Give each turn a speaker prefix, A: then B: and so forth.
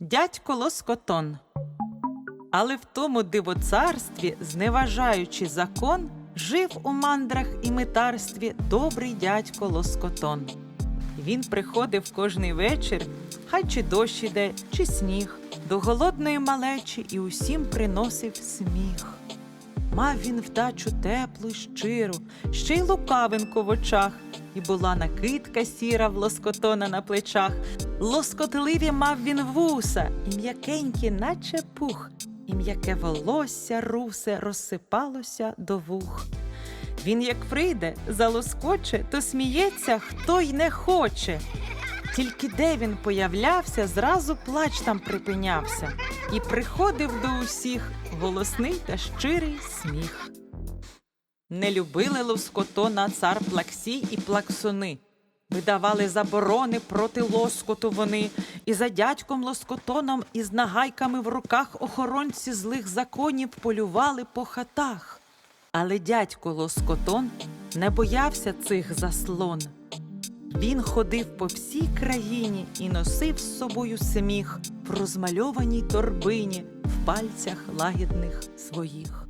A: Дядько Лоскотон. Але в тому дивоцарстві, зневажаючи закон, жив у мандрах і митарстві добрий дядько Лоскотон. Він приходив кожний вечір, хай чи дощ іде, чи сніг, до голодної малечі і усім приносив сміх. Мав він вдачу теплу й щиру, ще й лукавинку в очах, і була накидка сіра в лоскотона на плечах. Лоскотливі мав він вуса, і м'якенькі, наче пух, і м'яке волосся русе розсипалося до вух. Він, як прийде, залоскоче, то сміється, хто й не хоче. Тільки де він появлявся, зразу плач там припинявся, і приходив до усіх голосний та щирий сміх. Не любили лоскотона цар Плаксій і плаксуни. Видавали заборони проти лоскоту вони, і за дядьком лоскотоном із нагайками в руках охоронці злих законів полювали по хатах. Але дядько лоскотон не боявся цих заслон. Він ходив по всій країні і носив з собою сміх в розмальованій торбині в пальцях лагідних своїх.